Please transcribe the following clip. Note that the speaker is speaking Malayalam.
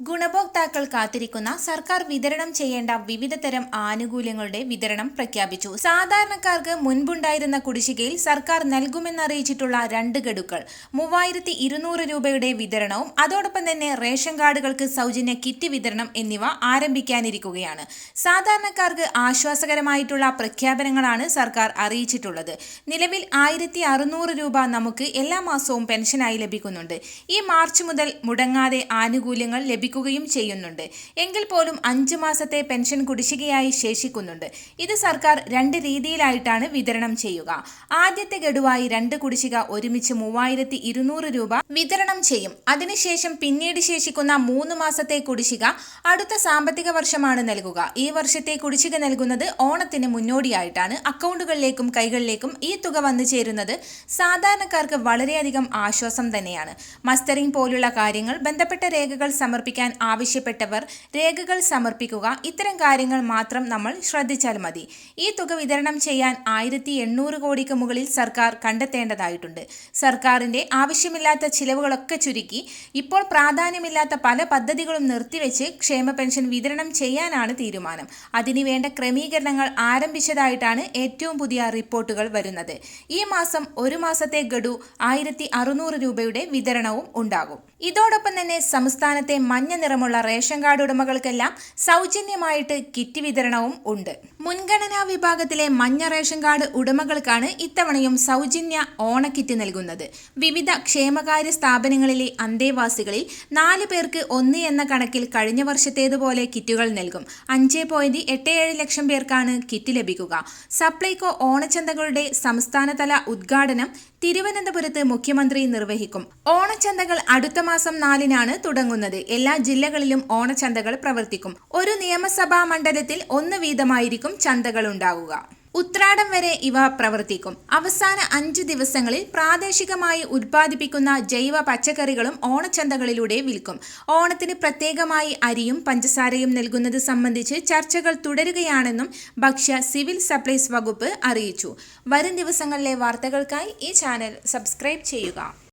ഗുണഭോക്താക്കൾ കാത്തിരിക്കുന്ന സർക്കാർ വിതരണം ചെയ്യേണ്ട വിവിധ തരം ആനുകൂല്യങ്ങളുടെ വിതരണം പ്രഖ്യാപിച്ചു. സാധാരണക്കാർക്ക് മുൻപുണ്ടായിരുന്ന കുടിശ്ശികയിൽ സർക്കാർ നൽകുമെന്നറിയിച്ചിട്ടുള്ള രണ്ട് ഗഡുക്കൾ മൂവായിരത്തി ഇരുന്നൂറ് രൂപയുടെ വിതരണവും അതോടൊപ്പം തന്നെ റേഷൻ കാർഡുകൾക്ക് സൗജന്യ കിറ്റ് വിതരണം എന്നിവ ആരംഭിക്കാനിരിക്കുകയാണ്. സാധാരണക്കാർക്ക് ആശ്വാസകരമായിട്ടുള്ള പ്രഖ്യാപനങ്ങളാണ് സർക്കാർ അറിയിച്ചിട്ടുള്ളത്. നിലവിൽ ആയിരത്തി രൂപ നമുക്ക് എല്ലാ മാസവും പെൻഷനായി ലഭിക്കുന്നുണ്ട്. ഈ മാർച്ച് മുതൽ മുടങ്ങാതെ ആനുകൂല്യങ്ങൾ ലഭിക്കുകയും ചെയ്യുന്നുണ്ട്. എങ്കിൽ പോലും അഞ്ച് മാസത്തെ പെൻഷൻ കുടിശ്ശികയായി ശേഷിക്കുന്നുണ്ട്. ഇത് സർക്കാർ രണ്ട് രീതിയിലായിട്ടാണ് വിതരണം ചെയ്യുക. ആദ്യത്തെ ഗഡുവായി രണ്ട് കുടിശ്ശിക ഒരുമിച്ച് മൂവായിരത്തി ഇരുന്നൂറ് രൂപ വിതരണം ചെയ്യും. അതിനുശേഷം പിന്നീട് ശേഷിക്കുന്ന മൂന്ന് മാസത്തെ കുടിശ്ശിക അടുത്ത സാമ്പത്തിക വർഷമാണ് നൽകുക. ഈ വർഷത്തെ കുടിശ്ശിക നൽകുന്നത് ഓണത്തിന് മുന്നോടിയായിട്ടാണ്. അക്കൗണ്ടുകളിലേക്കും കൈകളിലേക്കും ഈ തുക വന്നു ചേരുന്നത് സാധാരണക്കാർക്ക് വളരെയധികം ആശ്വാസം തന്നെയാണ്. മസ്റ്ററിംഗ് പോലുള്ള കാര്യങ്ങൾ ബന്ധപ്പെട്ട രേഖകൾ സമർപ്പിക്കാൻ ആവശ്യപ്പെട്ടവർ രേഖകൾ സമർപ്പിക്കുക. ഇത്തരം കാര്യങ്ങൾ മാത്രം നമ്മൾ ശ്രദ്ധിച്ചാൽ മതി. ഈ തുക വിതരണം ചെയ്യാൻ ആയിരത്തി എണ്ണൂറ് കോടിക്ക് മുകളിൽ സർക്കാർ കണ്ടെത്തേണ്ടതായിട്ടുണ്ട്. സർക്കാരിന്റെ ആവശ്യമില്ലാത്ത ചിലവുകളൊക്കെ ചുരുക്കി. ഇപ്പോൾ പ്രാധാന്യമില്ലാത്ത പല പദ്ധതികളും നിർത്തിവെച്ച് ക്ഷേമ പെൻഷൻ വിതരണം ചെയ്യാനാണ് തീരുമാനം. അതിനുവേണ്ട ക്രമീകരണങ്ങൾ ആരംഭിച്ചതായിട്ടാണ് ഏറ്റവും പുതിയ റിപ്പോർട്ടുകൾ വരുന്നത്. ഈ മാസം ഒരു മാസത്തെ ഗഡു ആയിരത്തി രൂപയുടെ വിതരണവും ഉണ്ടാകും. ഇതോടൊപ്പം തന്നെ സംസ്ഥാനത്തെ മഞ്ഞ നിറമുള്ള റേഷൻ കാർഡ് ഉടമകൾക്കെല്ലാം സൗജന്യമായിട്ട് കിറ്റ് വിതരണവും ഉണ്ട്. മുൻഗണനാ വിഭാഗത്തിലെ മഞ്ഞ റേഷൻ കാർഡ് ഉടമകൾക്കാണ് ഇത്തവണയും സൗജന്യ ഓണക്കിറ്റ് നൽകുന്നത്. വിവിധ ക്ഷേമകാര്യ സ്ഥാപനങ്ങളിലെ അന്തേവാസികളിൽ നാല് പേർക്ക് ഒന്ന് എന്ന കണക്കിൽ കഴിഞ്ഞ വർഷത്തേതുപോലെ കിറ്റുകൾ നൽകും. അഞ്ച് പോയിന്റ് എട്ട് ഏഴ് ലക്ഷം പേർക്കാണ് കിറ്റ് ലഭിക്കുക. സപ്ലൈകോ ഓണച്ചന്തകളുടെ സംസ്ഥാനതല ഉദ്ഘാടനം തിരുവനന്തപുരത്ത് മുഖ്യമന്ത്രി നിർവഹിക്കും. ഓണച്ചന്തകൾ അടുത്ത മാസം നാലിനാണ് തുടങ്ങുന്നത്. എല്ലാ ജില്ലകളിലും ഓണച്ചന്തകൾ പ്രവർത്തിക്കും. ഒരു നിയമസഭാ മണ്ഡലത്തിൽ ഒന്ന് വീതമായിരിക്കും ചന്തകൾ ഉണ്ടാവുക. ഉത്രാടം വരെ ഇവ പ്രവർത്തിക്കും. അവസാന അഞ്ച് ദിവസങ്ങളിൽ പ്രാദേശികമായി ഉത്പാദിപ്പിക്കുന്ന ജൈവ പച്ചക്കറികളും ഓണച്ചന്തകളിലൂടെ വിൽക്കും. ഓണത്തിന് പ്രത്യേകമായി അരിയും പഞ്ചസാരയും നൽകുന്നത് സംബന്ധിച്ച് ചർച്ചകൾ തുടരുകയാണെന്നും ഭക്ഷ്യ സിവിൽ സപ്ലൈസ് വകുപ്പ് അറിയിച്ചു. വരും ദിവസങ്ങളിലെ വാർത്തകൾക്കായി ഈ ചാനൽ സബ്സ്ക്രൈബ് ചെയ്യുക.